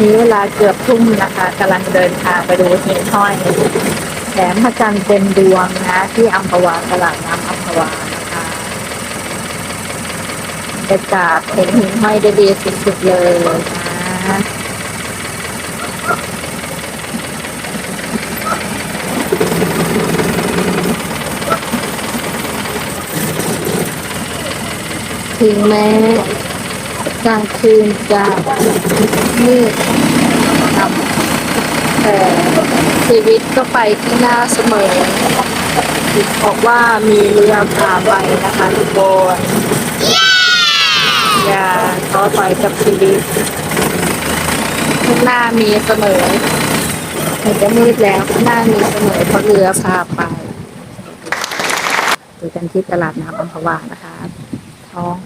นี้เวลาเกือบทุ่มนะคะกำลังเดินทางไปดูหิ่งห้อยแหลมพระจันทร์เต็มดวงนะ ที่อัมพวาตลาดน้ำอัมพวานะคะบรรยากาศเห็นหิ่งห้อยได้ดีสุดๆเลยนะถึงแม้ กลางคืนจะมืดครับแต่ชีวิตก็ไปที่หน้าเสมอบอกว่ามีเรือพาไปนะคะทุกคนอย่าท้อถอยกับชีวิตข้างหน้ามีเสมอถึงจะมืดแล้วข้างหน้ามีเสมอเพราะเรือพาไปเจอกันที่ตลาดน้ำอัมพวานะคะ ท้อง